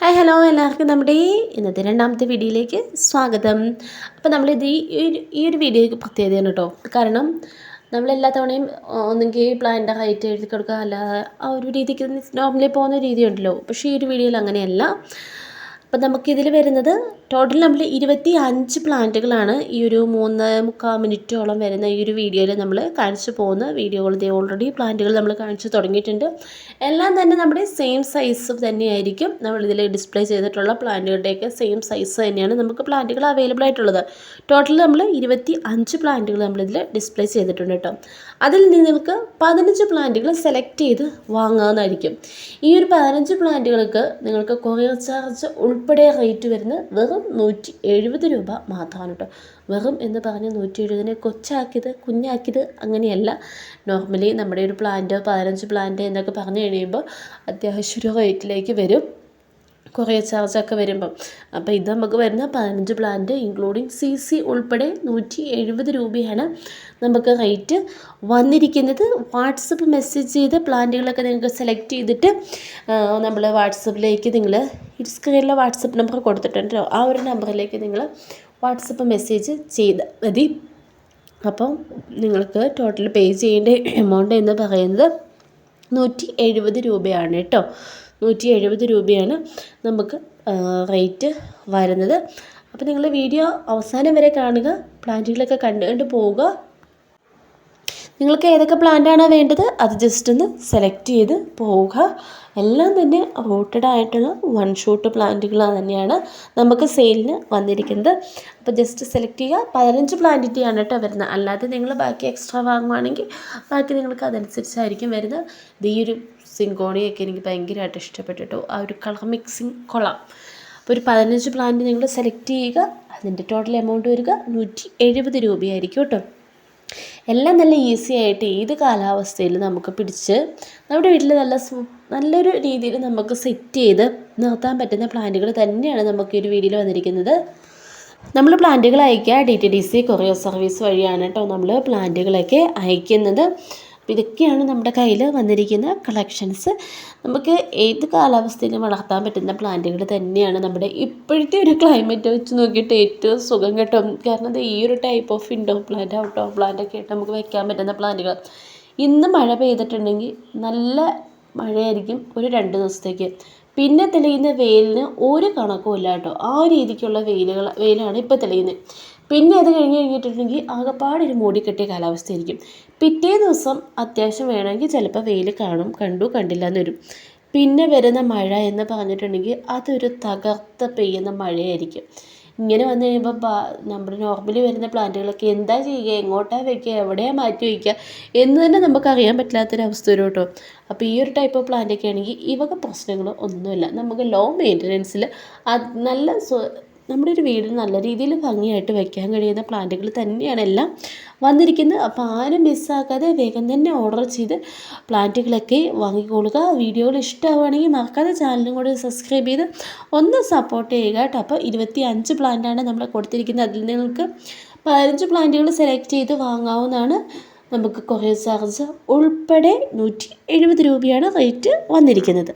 Hi hello എല്ലാവർക്കും. നമ്മുടെ ഇന്നത്തെ രണ്ടാമത്തെ വീഡിയോയിലേക്ക് സ്വാഗതം. അപ്പോൾ നമ്മളിത് ഈ ഒരു വീഡിയോയ്ക്ക് പ്രത്യേകതയാണ് കേട്ടോ. കാരണം നമ്മളെല്ലാ തവണയും ഒന്നെങ്കിൽ പ്ലാന്റെ ഹൈറ്റ് എഴുതി കൊടുക്കുക. അല്ലാതെ ആ ഒരു രീതിക്ക് നോർമലി പോകുന്ന രീതിയുണ്ടല്ലോ. പക്ഷേ ഈ ഒരു വീഡിയോയിൽ അങ്ങനെയല്ല. അപ്പം നമുക്കിതിൽ വരുന്നത് ടോട്ടൽ നമ്മൾ ഇരുപത്തി അഞ്ച് പ്ലാന്റുകളാണ് ഈ ഒരു മൂന്ന് മുക്കാൽ മിനിറ്റോളം വരുന്ന ഈ ഒരു വീഡിയോയിൽ നമ്മൾ കാണിച്ചു പോകുന്ന വീഡിയോകൾ. ഇതേ ഓൾറെഡി പ്ലാന്റുകൾ നമ്മൾ കാണിച്ചു തുടങ്ങിയിട്ടുണ്ട്. എല്ലാം തന്നെ നമ്മുടെ സെയിം സൈസ് തന്നെയായിരിക്കും. നമ്മൾ ഇതിൽ ഡിസ്പ്ലേ ചെയ്തിട്ടുള്ള പ്ലാന്റുകളുടെയൊക്കെ സെയിം സൈസ് തന്നെയാണ് നമുക്ക് പ്ലാന്റുകൾ അവൈലബിൾ ആയിട്ടുള്ളത്. ടോട്ടൽ നമ്മൾ ഇരുപത്തി അഞ്ച് പ്ലാന്റുകൾ നമ്മളിതിൽ ഡിസ്പ്ലേ ചെയ്തിട്ടുണ്ട് കേട്ടോ. അതിൽ നിങ്ങൾക്ക് പതിനഞ്ച് പ്ലാന്റുകൾ സെലക്ട് ചെയ്ത് വാങ്ങാവുന്നതായിരിക്കും. ഈ ഒരു പതിനഞ്ച് പ്ലാന്റുകൾക്ക് നിങ്ങൾക്ക് കൊറിയർ ചാർജ് ഉൾപ്പെടെ റേറ്റ് വരുന്നത് വെറും നൂറ്റി എഴുപത് രൂപ മാത്രമാണ് കേട്ടോ. വെറും എന്ന് പറഞ്ഞ് നൂറ്റി എഴുപതിനെ കൊച്ചാക്കിയത് കുഞ്ഞാക്കിയത് അങ്ങനെയല്ല. നോർമലി നമ്മുടെ ഒരു പ്ലാന്റ് പതിനഞ്ച് പ്ലാന്റ് എന്നൊക്കെ പറഞ്ഞു കഴിയുമ്പോൾ അത്യാവശ്യം ഒരു റേറ്റിലേക്ക് വരും. കുറേ ചാർജൊക്കെ വരുമ്പം. അപ്പോൾ ഇത് നമുക്ക് വരുന്ന പതിനഞ്ച് പ്ലാന്റ് ഇൻക്ലൂഡിങ് സി സി ഉൾപ്പെടെ നൂറ്റി എഴുപത് രൂപയാണ് നമുക്ക് റേറ്റ് വന്നിരിക്കുന്നത്. വാട്സപ്പ് മെസ്സേജ് ചെയ്ത് പ്ലാന്റുകളൊക്കെ നിങ്ങൾക്ക് സെലക്ട് ചെയ്തിട്ട് നമ്മൾ വാട്സപ്പിലേക്ക് നിങ്ങൾ ഈ സ്ക്രീനിലെ വാട്സപ്പ് നമ്പർ കൊടുത്തിട്ടുണ്ടല്ലോ ആ ഒരു നമ്പറിലേക്ക് നിങ്ങൾ വാട്സപ്പ് മെസ്സേജ് ചെയ്ത് മതി. അപ്പം നിങ്ങൾക്ക് ടോട്ടൽ പേ ചെയ്യേണ്ട എമൗണ്ട് എന്ന് പറയുന്നത് നൂറ്റി എഴുപത് രൂപയാണ് കേട്ടോ. നൂറ്റി എഴുപത് രൂപയാണ് നമുക്ക് റേറ്റ് വരുന്നത്. അപ്പോൾ നിങ്ങൾ വീഡിയോ അവസാനം വരെ കാണുക പ്ലാന്റുകളൊക്കെ കണ്ടു കണ്ട് പോവുക. നിങ്ങൾക്ക് ഏതൊക്കെ പ്ലാന്റാണോ വേണ്ടത് അത് ജസ്റ്റ് ഒന്ന് സെലക്ട് ചെയ്ത് പോവുക. എല്ലാം തന്നെ റൂട്ടഡ് ആയിട്ടുള്ള വൺ ഷൂട്ട് പ്ലാന്റുകൾ തന്നെയാണ് നമുക്ക് സെയിലിന് വന്നിരിക്കുന്നത്. അപ്പോൾ ജസ്റ്റ് സെലക്ട് ചെയ്യുക. പതിനഞ്ച് പ്ലാന്റിന്റെയാണ് കേട്ടോ വരുന്നത്. അല്ലാതെ നിങ്ങൾ ബാക്കി എക്സ്ട്രാ വാങ്ങുവാണെങ്കിൽ ബാക്കി നിങ്ങൾക്ക് അതനുസരിച്ചായിരിക്കും വരുന്നത്. ഈ ഒരു സിങ്കോണിയൊക്കെ എനിക്ക് ഭയങ്കരമായിട്ട് ഇഷ്ടപ്പെട്ടിട്ടു ആ ഒരു കളർ മിക്സിങ് കൊള്ളാം. അപ്പോൾ ഒരു പതിനഞ്ച് പ്ലാന്റ് നിങ്ങൾ സെലക്ട് ചെയ്യുക. അതിന്റെ ടോട്ടൽ എമൗണ്ട് വരിക. നൂറ്റി എഴുപത് രൂപയായിരിക്കും കേട്ടോ. എല്ലാം നല്ല ഈസി ആയിട്ട് ഏത് കാലാവസ്ഥയിലും നമുക്ക് പിടിച്ച് നമ്മുടെ വീട്ടിൽ നല്ല നല്ലൊരു രീതിയിൽ നമുക്ക് സെറ്റ് ചെയ്ത് നിർത്താൻ പറ്റുന്ന പ്ലാന്റുകൾ തന്നെയാണ് നമുക്ക് ഈ ഒരു വീഡിയോയിൽ വന്നിരിക്കുന്നത്. നമ്മൾ പ്ലാന്റുകൾ അയക്കുക. D T D C courier service വഴിയാണ് കേട്ടോ നമ്മൾ പ്ലാന്റുകളൊക്കെ അയക്കുന്നത്. ഇതൊക്കെയാണ് നമ്മുടെ കയ്യിൽ വന്നിരിക്കുന്ന കളക്ഷൻസ് നമുക്ക് ഏത് കാലാവസ്ഥയിലും വളർത്താൻ പറ്റുന്ന പ്ലാന്റുകൾ തന്നെയാണ് നമ്മുടെ ഇപ്പോഴത്തെ ഒരു ക്ലൈമറ്റ് വെച്ച് നോക്കിയിട്ട് ഏറ്റവും സുഖം കിട്ടും. കാരണം ഈ ഒരു type of indoor plant outdoor plant ഒക്കെ ആയിട്ട് നമുക്ക് വെക്കാൻ പറ്റുന്ന പ്ലാന്റുകൾ. ഇന്ന് മഴ പെയ്തിട്ടുണ്ടെങ്കിൽ നല്ല മഴയായിരിക്കും ഒരു രണ്ട് ദിവസത്തേക്ക്. പിന്നെ തെളിയുന്ന വെയിലിന് ഒരു കണക്കും ഇല്ല കേട്ടോ ആ രീതിക്കുള്ള വെയിലുകൾ വെയിലാണ് ഇപ്പോൾ തെളിയുന്നത്. പിന്നെ അത് കഴിഞ്ഞ് കഴിഞ്ഞിട്ടുണ്ടെങ്കിൽ ആകെപ്പാടൊരു മൂടിക്കെട്ടിയ കാലാവസ്ഥയായിരിക്കും. പിറ്റേ ദിവസം അത്യാവശ്യം വേണമെങ്കിൽ ചിലപ്പോൾ വെയിൽ കാണും കണ്ടു കണ്ടില്ല എന്ന് വരും. പിന്നെ വരുന്ന മഴ എന്ന് പറഞ്ഞിട്ടുണ്ടെങ്കിൽ അതൊരു തകർത്ത് പെയ്യുന്ന മഴയായിരിക്കും. ഇങ്ങനെ വന്നു കഴിയുമ്പോൾ പാ നമ്മുടെ നോർമലി വരുന്ന പ്ലാന്റുകളൊക്കെ എന്താ ചെയ്യുക എങ്ങോട്ടാണ് വയ്ക്കുക എവിടെയാണ് മാറ്റി വയ്ക്കുക എന്ന് തന്നെ നമുക്ക് അറിയാൻ പറ്റാത്തൊരവസ്ഥ വരും കേട്ടോ. അപ്പോൾ ഈ ഒരു ടൈപ്പ് ഓഫ് പ്ലാന്റൊക്കെ ആണെങ്കിൽ ഇവക പ്രശ്നങ്ങൾ ഒന്നുമില്ല. നമുക്ക് ലോ മെയിന്റനൻസിൽ നല്ല നമ്മുടെ ഒരു വീടിന് നല്ല രീതിയിൽ ഭംഗിയായിട്ട് വയ്ക്കാൻ കഴിയുന്ന പ്ലാന്റുകൾ തന്നെയാണ് എല്ലാം വന്നിരിക്കുന്നത്. അപ്പോൾ ആരും മിസ്സാക്കാതെ വേഗം തന്നെ ഓർഡർ ചെയ്ത് പ്ലാന്റുകളൊക്കെ വാങ്ങിക്കൊള്ളുക. വീഡിയോകൾ ഇഷ്ടമാവുകയാണെങ്കിൽ മറക്കാതെ ചാനലും കൂടി സബ്സ്ക്രൈബ് ചെയ്ത് ഒന്ന് സപ്പോർട്ട് ചെയ്യുക കേട്ടോ. അപ്പോൾ ഇരുപത്തി അഞ്ച് പ്ലാന്റാണ് നമ്മൾ കൊടുത്തിരിക്കുന്നത്. അതിൽ നിങ്ങൾക്ക് പതിനഞ്ച് പ്ലാന്റുകൾ സെലക്ട് ചെയ്ത് വാങ്ങാവുന്നതാണ്. നമുക്ക് കുറേ ചാർജ് ഉൾപ്പെടെ നൂറ്റി എഴുപത് രൂപയാണ് റേറ്റ് വന്നിരിക്കുന്നത്.